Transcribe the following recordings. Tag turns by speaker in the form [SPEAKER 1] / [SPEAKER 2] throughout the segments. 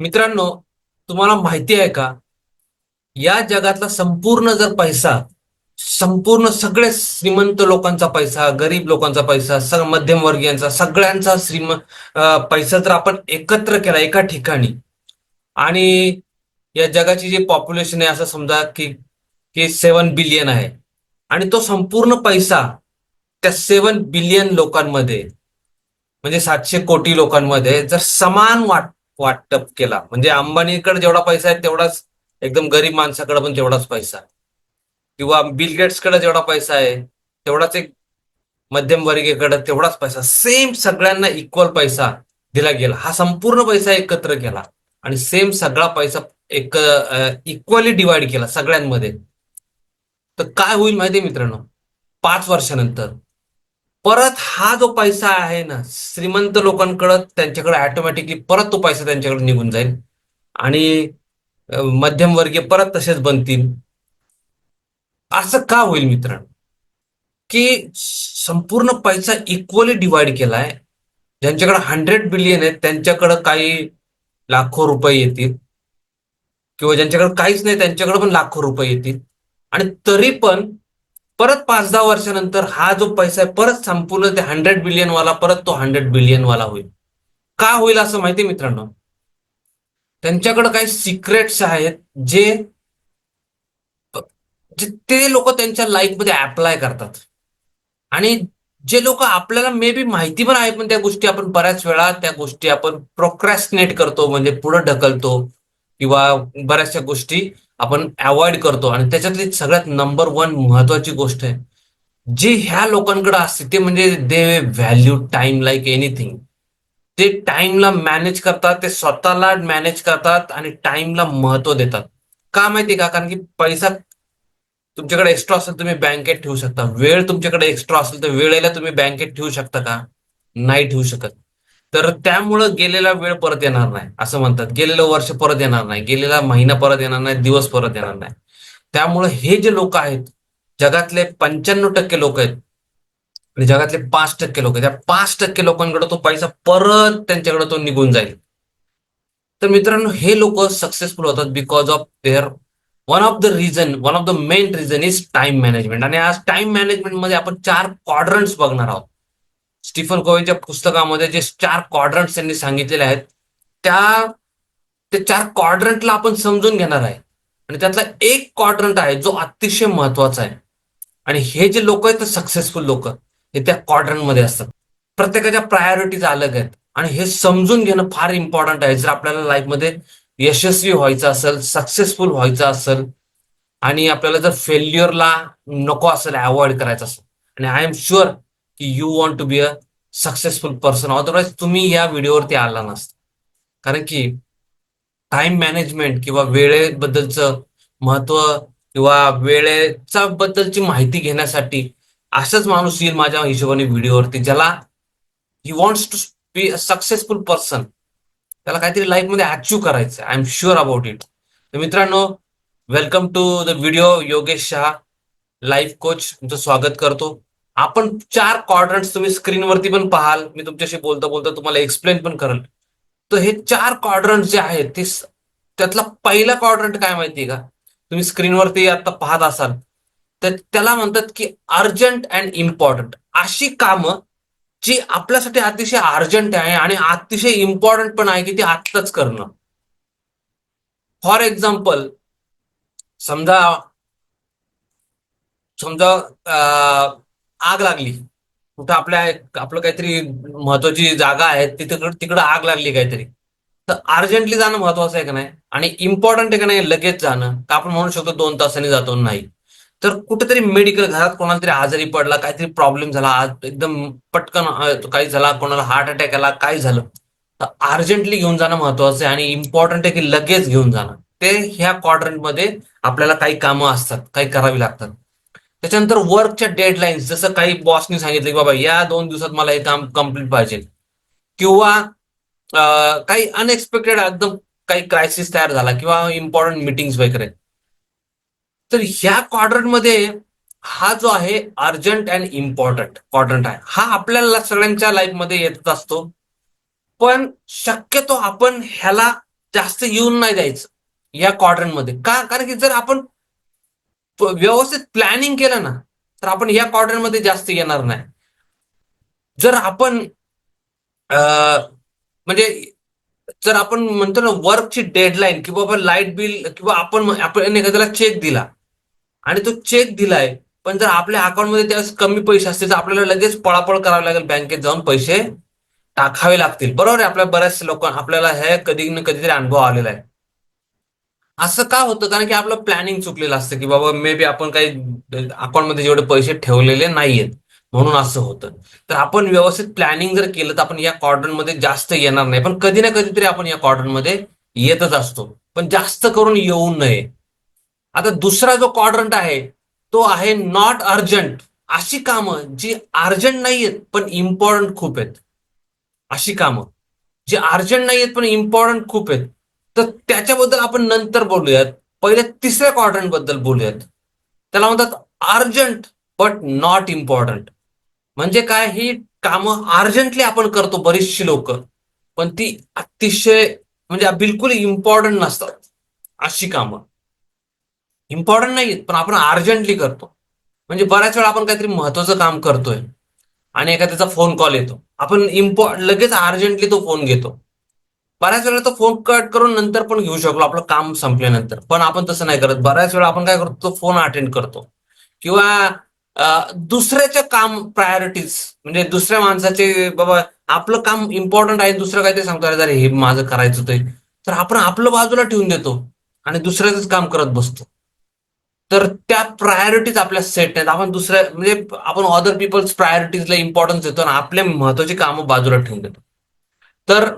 [SPEAKER 1] मित्रांनो तुम्हाला माहिती आहे का? या जगातला संपूर्ण जर पैसा संपूर्ण सगळे श्रीमंत लोकांचा पैसा गरीब लोकांचा पैसा सग मध्यमवर्गीयांचा सगळ्यांचा श्रीम पैसा जर आपण एकत्र केला एका ठिकाणी आणि या जगाची जी पॉप्युलेशन आहे असं समजा की की सेवन बिलियन आहे आणि तो संपूर्ण पैसा त्या सेवन बिलियन लोकांमध्ये म्हणजे सातशे कोटी लोकांमध्ये जर समान वाट वाटप केला. म्हणजे अंबानीकडे जेवढा पैसा आहे तेवढाच एकदम गरीब माणसाकडे पण तेवढाच पैसा किंवा बिल गेट्सकडे जेवढा पैसा आहे तेवढाच एक मध्यमवर्गीयकडे तेवढाच पैसा. सेम सगळ्यांना इक्वल पैसा दिला गेला. हा संपूर्ण पैसा एकत्र केला. आणि सेम सगळा पैसा एक इक्वली डिवाइड केला सगळ्यांमध्ये. तर काय होईल माहितीये मित्रांनो? पाच वर्षानंतर परत हा जो पैसा आहे ना श्रीमंत लोकांकडं त्यांच्याकडे ऑटोमॅटिकली परत तो पैसा त्यांच्याकडे निघून जाईल. आणि मध्यम मध्यमवर्गीय परत तसेच बनतील. असं का होईल मित्रांनो? की संपूर्ण पैसा इक्वली डिवाइड केलाय. ज्यांच्याकडे हंड्रेड बिलियन आहेत त्यांच्याकडे काही लाखो रुपये येतील. किंवा ज्यांच्याकडे काहीच नाही त्यांच्याकडे पण लाखो रुपये येतील. आणि तरी पण परत पाच दहा वर्षानंतर हा जो पैसा आहे परत संपूर्ण ते हंड्रेड बिलियन वाला परत तो हंड्रेड बिलियन वाला होईल. का होईल असं माहिती मित्रांनो? त्यांच्याकडे काही सिक्रेट्स आहेत जे जे ते लोक त्यांच्या लाईफमध्ये अप्लाय करतात. आणि जे लोक आपल्याला मे बी माहिती पण आहे पण त्या गोष्टी आपण बऱ्याच वेळा त्या गोष्टी आपण प्रोक्रॅस्टिनेट करतो म्हणजे पुढे ढकलतो. किंवा बऱ्याचशा गोष्टी आपण अवॉइड करतो. आणि त्याच्यातली सगळ्यात नंबर वन महत्वाची गोष्ट आहे जी ह्या लोकांकडे असते ते म्हणजे they value time like anything ते टाइमला मॅनेज करतात ते स्वतःला मॅनेज करतात आणि टाइमला महत्त्व देतात. का माहिती का? कारण की पैसा तुमच्याकडे एक्स्ट्रा असेल तुम्ही बँकेत ठेवू शकता. वेळ तुमच्याकडे एक्स्ट्रा असेल तर वेळेला तुम्ही बँकेत ठेवू शकता का? नाही ठेवू शकत. तर त्यामुळं गेलेला वेळ परत येणार नाही असं म्हणतात. गेलेलं वर्ष परत येणार नाही गेलेला महिना परत येणार नाही दिवस परत येणार नाही. त्यामुळं हे जे लोक आहेत जगातले पंच्याण्णव टक्के लोक आहेत आणि जगातले पाच टक्के लोक आहेत. त्या पाच टक्के लोकांकडे तो पैसा परत त्यांच्याकडे तो निघून जाईल. तर मित्रांनो हे लोक सक्सेसफुल होतात because of their one of the reason one of the main reason is time management आणि आज टाइम मॅनेजमेंटमध्ये आपण चार क्वाड्रंट्स बघणार आहोत. स्टीफन कोवेच्या पुस्तकामध्ये जे चार क्वाड्रंट त्यांनी सांगितलेले आहेत त्या ते चार क्वाड्रंटला आपण समजून घेणार आहे. आणि त्यातला एक क्वाड्रंट आहे जो अतिशय महत्त्वाचा आहे. आणि हे जे लोक आहेत सक्सेसफुल लोक हे त्या क्वाड्रंटमध्ये असतात. प्रत्येकाच्या प्रायोरिटीज अलग आहेत. आणि हे समजून घेणं फार इम्पॉर्टंट आहे. जर आपल्याला लाईफमध्ये यशस्वी व्हायचं असेल सक्सेसफुल व्हायचं असेल आणि आपल्याला जर फेल्युअरला नको असेल अवॉइड करायचं असेल आणि आय एम शुअर की you want to be a successful person otherwise तुम्ही या व्हिडिओवरती आला नसता. कारण की टाइम मॅनेजमेंट किंवा वेळेबद्दलचं महत्त्व किंवा वेळेचा बद्दलची माहिती घेण्यासाठी असाच माणूस येईल माझ्या हिशोबाने व्हिडिओवरती ज्याला he wants to be a successful person त्याला काहीतरी लाईफमध्ये अचीव करायचं I am sure about it तर मित्रांनो welcome to the video Yogesh Shah life coach तुमचं स्वागत करतो. आपण चार क्वाड्रंट्स तुम्ही स्क्रीनवरती पण पाहाल. मी तुमच्याशी बोलता बोलता तुम्हाला एक्सप्लेन पण करेल. तर हे चार क्वाड्रंट जे आहेत ते त्यातला पहिला क्वाड्रंट काय माहितीये का? तुम्ही स्क्रीनवरती आता पाहत असाल. तर त्याला म्हणतात की अर्जंट अँड इम्पॉर्टंट अशी कामं जी आपल्यासाठी अतिशय अर्जंट आहे आणि अतिशय इम्पॉर्टंट पण आहे की ती आत्ताच करणं. फॉर एक्झाम्पल समजा समजा आग लागली. कुठं आपल्या आपलं काहीतरी महत्वाची जागा आहे तिथं तिकडं आग लागली काहीतरी. तर अर्जंटली जाणं महत्वाचं आहे का नाही? आणि इम्पॉर्टंट आहे का नाही लगेच जाणं. तर आपण म्हणू शकतो दोन तासांनी जातो नाही. तर कुठेतरी मेडिकल घरात कोणाला तरी आजारी पडला काहीतरी प्रॉब्लेम झाला आज एकदम पटकन काही झाला कोणाला हार्ट अटॅक आला काय झालं? तर अर्जंटली घेऊन जाणं महत्वाचं आहे आणि इम्पॉर्टंट आहे की लगेच घेऊन जाणं. ते ह्या क्वाड्रंटमध्ये आपल्याला काही कामं असतात काही करावी लागतात. त्याच्यानंतर वर्कच्या डेडलाईन्स जसं काही बॉसनी सांगितलं की बाबा या दोन दिवसात मला हे काम कंप्लीट पाहिजे. किंवा काही अनएक्सपेक्टेड एकदम काही क्रायसिस तयार झाला किंवा इम्पॉर्टंट मिटिंग्स वगैरे. तर ह्या क्वाड्रंटमध्ये हा जो आहे अर्जंट अँड इम्पॉर्टंट क्वाड्रंट आहे. हा आपल्याला सगळ्यांच्या लाईफमध्ये येत असतो. पण शक्यतो आपण ह्याला जास्त येऊन नाही द्यायचं या क्वाड्रंटमध्ये का कारण की जर आपण व्यवस्थित प्लॅनिंग केलं ना तर आपण या क्वार्टरमध्ये मध्ये जास्त येणार नाही. जर आपण म्हणजे जर आपण म्हणतो ना वर्कची डेडलाईन किंवा बाबा लाइट बिल किंवा आपण आपण एखाद्याला चेक दिला आणि तो चेक दिलाय पण जर आपल्या अकाउंटमध्ये त्यावेळेस कमी पैसे असतील तर आपल्याला लगेच पळापळ करावी लागेल बँकेत जाऊन पैसे टाकावे लागतील. बरोबर आहे आपल्या बऱ्याच लोक आपल्याला हे कधी ना कधीतरी अनुभव आलेला आहे. असं का होतं? कारण की आपलं प्लॅनिंग चुकलेलं असतं की बाबा मे बी आपण काही अकाउंटमध्ये जेवढे पैसे ठेवलेले नाहीयेत म्हणून असं होतं. तर आपण व्यवस्थित प्लॅनिंग जर केलं तर आपण या मध्ये जास्त येणार नाही. पण कधी ना कधीतरी आपण या मध्ये येतच असतो. पण जास्त करून येऊ नये. आता दुसरा जो क्वाड्रंट आहे तो आहे नॉट अर्जंट अशी कामं जी अर्जंट नाहीयेत पण इम्पॉर्टंट खूप आहेत. अशी कामं. जी अर्जंट नाहीयेत पण इम्पॉर्टंट खूप आहेत. तर त्याच्याबद्दल आपण नंतर बोलूयात. पहिले तिसऱ्या क्वाड्रंटबद्दल बोलूयात. त्याला म्हणतात अर्जंट बट नॉट इम्पॉर्टंट म्हणजे काय? ही कामं अर्जंटली आपण करतो बरीचशी लोक. पण ती अतिशय म्हणजे बिलकुल इम्पॉर्टंट नसतात. अशी कामं. इम्पॉर्टंट नाहीत पण आपण अर्जंटली करतो. म्हणजे बऱ्याच वेळा आपण काहीतरी महत्वाचं काम करतोय आणि एखाद्याचा फोन कॉल येतो. आपण इम्पॉ लगेच अर्जंटली तो फोन घेतो. बऱ्याच वेळा तो फोन कट करून नंतर पण घेऊ शकलो आपलं काम संपल्यानंतर. पण आपण तसं नाही करत. बऱ्याच वेळा आपण काय करतो तो फोन अटेंड करतो. किंवा दुसऱ्याच्या काम प्रायोरिटीज म्हणजे दुसऱ्या माणसाचे बाबा आपलं काम इम्पॉर्टंट आहे दुसरं काय ते सांगतो अरे हे माझं करायचं ते तर आपण आपलं बाजूला ठेवून देतो आणि दुसऱ्याच काम करत बसतो. तर त्या प्रायोरिटीज आपल्या सेट नाहीत. आपण दुसऱ्या म्हणजे आपण अदर पीपल्स प्रायोरिटीजला इम्पॉर्टन्स देतो आणि आपल्या महत्वाची कामं बाजूला ठेवून देतो. तर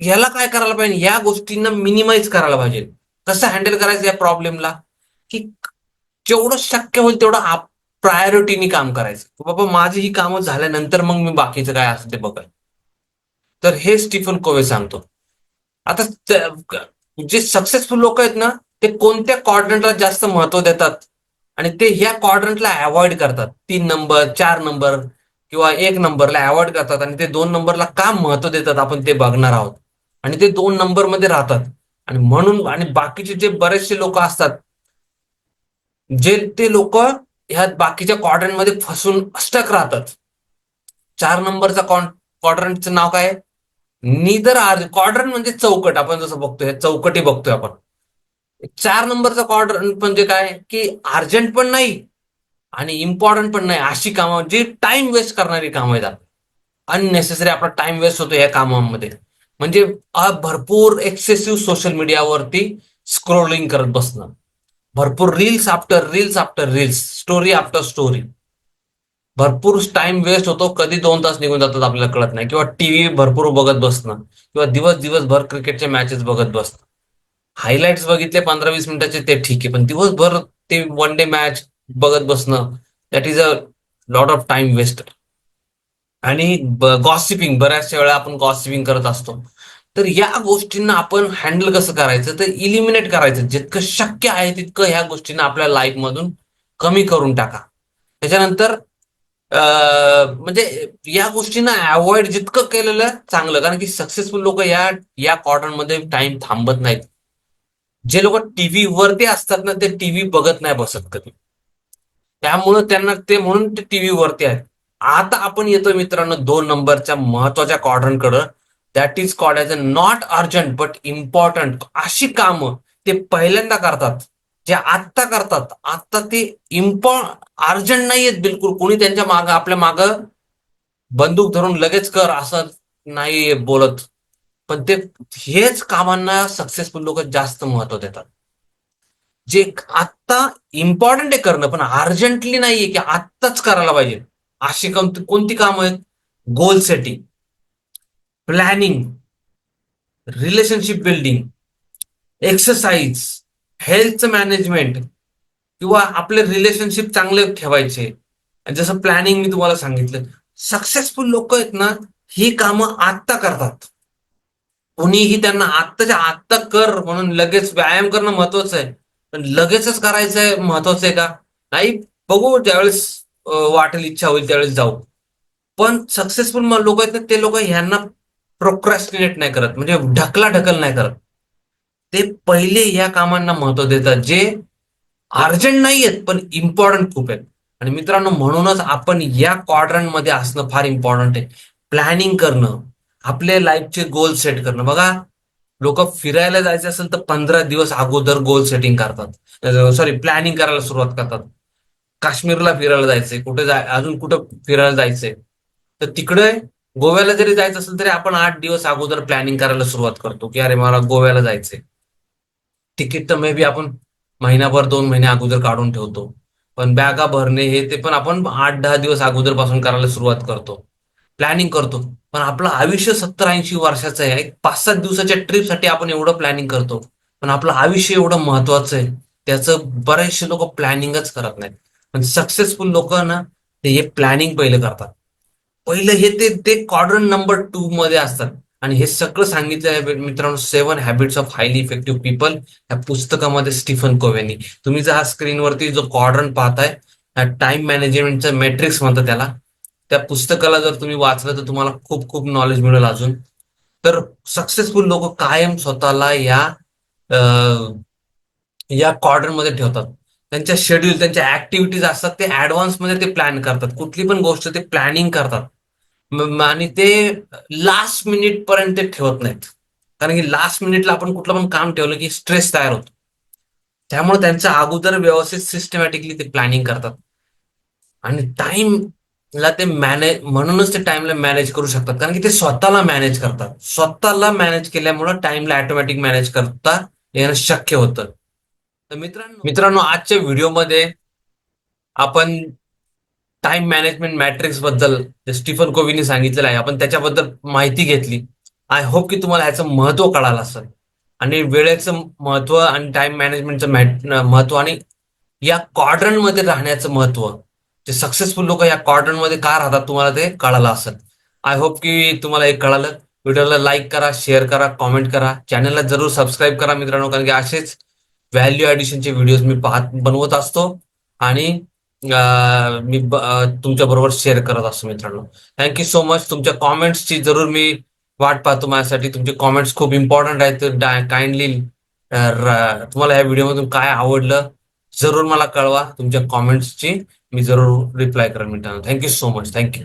[SPEAKER 1] याला काय करायला पाहिजे? या गोष्टींना मिनिमाइज करायला पाहिजे. कसं हँडल करायचं या प्रॉब्लेमला की जेवढं शक्य होईल तेवढं प्रायोरिटीनी काम करायचं. बाबा माझी ही कामं झाल्यानंतर मग मी बाकीचं काय असतं ते बघेल. तर हे स्टीफन कोवे सांगतो. आता जे सक्सेसफुल लोक आहेत ना ते कोणत्या क्वाड्रंटला जास्त महत्त्व देतात? आणि ते ह्या क्वाड्रंटला अवॉइड करतात. तीन नंबर चार नंबर किंवा एक नंबरला अवॉइड करतात आणि ते दोन नंबरला का महत्त्व देतात आपण ते बघणार आहोत. आणि ते दोन नंबरमध्ये राहतात. आणि म्हणून आणि बाकीचे जे बरेचसे लोक असतात जे ते लोक ह्या बाकीच्या क्वाड्रंटमध्ये फसून स्टक राहतात. चार नंबरचा क्वाड्रंटचं नाव काय? आहे? निदर आर क्वाड्रंट म्हणजे चौकट. आपण जसं बघतोय चौकटी बघतोय आपण. चार नंबरचा क्वाड्रंट म्हणजे काय? की अर्जंट पण नाही आणि इम्पॉर्टंट पण नाही. अशी कामं जी टाइम वेस्ट करणारी कामं आहेत. अननेसेसरी आपला टाइम वेस्ट होतो या कामांमध्ये. म्हणजे भरपूर एक्सेसिव्ह सोशल मीडियावरती स्क्रोलिंग करत बसणं. भरपूर reels after reels after reels story after story भरपूर टाइम वेस्ट होतो कधी दोन तास निघून जातात आपल्याला कळत नाही. किंवा टीव्ही भरपूर बघत बसणं. किंवा दिवस दिवसभर क्रिकेटचे मॅचेस बघत बसणं. हायलाइट्स बघितले पंधरा वीस मिनिटाचे ते ठीक आहे. पण दिवसभर ते वन डे मॅच बघत बसणं that is a lot of time waste आणि गॉसिपिंग बऱ्याचशा वेळा आपण गॉसिपिंग करत असतो. तर या गोष्टींना आपण हँडल कसं करायचं? तर इलिमिनेट करायचं. जितकं शक्य आहे तितकं ह्या गोष्टींना आपल्या लाईफ मधून कमी करून टाका. त्याच्यानंतर म्हणजे या गोष्टींना अवॉइड जितकं केलेलं चांगलं. कारण की सक्सेसफुल लोक या या क्वार्टरमध्ये टाइम थांबत नाहीत. जे लोक टीव्ही वरती असतात ना ते टीव्ही बघत नाही बसत कधी. त्यामुळं त्यांना ते म्हणून ते टीव्ही वरती आहेत. आता आपण येतो मित्रांनो दोन नंबरच्या महत्त्वाच्या क्वाड्रंटकडं that is called as a not urgent but important अशी कामं ते पहिल्यांदा करतात. जे आत्ता करतात. आत्ता ते इम्पॉ अर्जंट नाहीयेत बिलकुल. कोणी त्यांच्या माग आपल्या माग बंदूक धरून लगेच कर असं नाही बोलत. पण ते हेच कामांना सक्सेसफुल लोक जास्त महत्त्व देतात. जे आत्ता इम्पॉर्टंट आहे करणं पण अर्जंटली नाहीये की आत्ताच करायला पाहिजे. अशी कोणती कोणती कामं आहेत? Goal setting planning relationship building exercise health management किंवा आपले रिलेशनशिप चांगले ठेवायचे. जसं प्लॅनिंग मी तुम्हाला सांगितलं सक्सेसफुल लोक आहेत ना ही कामं आत्ता करतात. कोणीही त्यांना आत्ताच्या आत्ता कर म्हणून लगेच व्यायाम करणं महत्वाचं आहे. पण लगेचच करायचं आहे महत्वाचं आहे का? नाही बघू ज्यावेळेस वाटेल इच्छा होईल त्यावेळेस जाऊ. पण सक्सेसफुल लोक आहेत ना ते लोक ह्यांना प्रोक्रॅस्टिनेट नाही करत. म्हणजे ढकला ढकल नाही करत. ते पहिले या कामांना महत्त्व देतात जे अर्जंट नाही आहेत पण इम्पॉर्टंट खूप आहेत. आणि मित्रांनो म्हणूनच आपण या क्वाड्रंटमध्ये असणं फार इम्पॉर्टंट आहे. प्लॅनिंग करणं आपले लाईफचे गोल सेट करणं. बघा लोक फिरायला जायचे असेल तर पंधरा दिवस अगोदर गोल सेटिंग करतात. सॉरी प्लॅनिंग करायला सुरुवात करतात. काश्मीरला फिरायला जायचंय कुठे जाय अजून कुठं फिरायला जायचंय. तर तिकडे गोव्याला जरी जायचं असेल तरी आपण आठ दिवस अगोदर प्लॅनिंग करायला सुरुवात करतो की अरे मला गोव्याला जायचंय. तिकीट तर मे बी आपण महिनाभर दोन महिने अगोदर काढून ठेवतो. पण बॅगा भरणे हे ते पण आपण आठ दहा दिवस अगोदरपासून करायला सुरुवात करतो. प्लॅनिंग करतो. पण आपलं आयुष्य सत्तर ऐंशी वर्षाचं आहे. एक पाच सात दिवसाच्या ट्रिपसाठी आपण एवढं प्लॅनिंग करतो. पण आपलं आयुष्य एवढं महत्वाचं आहे. त्याचं बरेचसे लोक प्लॅनिंगच करत नाहीत. पण सक्सेसफुल लोक ना ते हे प्लॅनिंग पहिले करतात. पहिलं हे ते ते क्वाड्रन नंबर टू मध्ये असतात. आणि हे सगळं सांगितलं आहे मित्रांनो seven habits of highly effective people या पुस्तकामध्ये स्टीफन कोवेनी तुम्ही जर हा स्क्रीनवरती जो क्वाड्रन पाहताय टाइम मॅनेजमेंटचा मॅट्रिक्स म्हणतात त्याला त्या पुस्तकाला जर तुम्ही वाचलं तर तुम्हाला खूप खूप नॉलेज मिळेल अजून. तर सक्सेसफुल लोक कायम स्वतःला या या क्वार्टरमध्ये ठेवतात. त्यांच्या शेड्यूल त्यांच्या ऍक्टिव्हिटीज असतात ते ऍडव्हान्समध्ये ते प्लॅन करतात. कुठली पण गोष्ट ते प्लॅनिंग करतात. आणि ते लास्ट मिनिट पर्यंत ते ठेवत नाहीत. कारण की लास्ट मिनिटला आपण कुठलं पण काम ठेवलं की स्ट्रेस तयार होतो. त्यामुळे त्यांचं अगोदर व्यवस्थित सिस्टमॅटिकली ते प्लॅनिंग करतात. आणि टाइम ला ते मॅनेज म्हणूनच ते टाइमला मॅनेज करू शकतात. कारण की ते स्वतःला मॅनेज करतात. स्वतःला मॅनेज केल्यामुळं टाइमला ऑटोमॅटिक मॅनेज करता येणं शक्य होतं. तर मित्रांनो मित्रांनो आजच्या व्हिडिओमध्ये आपण टाइम मॅनेजमेंट मॅट्रिक्सबद्दल जे स्टीफन कोविनी सांगितलेलं आहे आपण त्याच्याबद्दल माहिती घेतली. आय होप की तुम्हाला याचं महत्त्व कळालं असेल. आणि वेळेचं महत्त्व आणि टाइम मॅनेजमेंटचं महत्त्व आणि या क्वाड्रंटमध्ये राहण्याचं महत्त्व जे सक्सेसफुल लोक या क्वाड्रंटमध्ये का राहतात तुम्हाला ते कळालं असेल. आय होप की तुम्हाला हे कळालं. व्हिडिओला लाईक करा शेअर करा कॉमेंट करा. चॅनलला जरूर सबस्क्राईब करा मित्रांनो कारण की असेच व्हॅल्यू ॲडिशनचे व्हिडिओज मी पाहत बनवत असतो. आणि मी तुमच्या बरोबर शेअर करत असतो मित्रांनो. थँक्यू सो मच तुमच्या कॉमेंट्सची जरूर मी वाट पाहतो माझ्यासाठी. तुमचे कॉमेंट्स खूप इम्पॉर्टंट आहेत. तर काइंडली तुम्हाला या व्हिडिओमधून काय आवडलं जरूर मला कळवा. तुमच्या कॉमेंट्सची मी जरूर रिप्लाय करेन मित्रांनो. Thank you so much thank you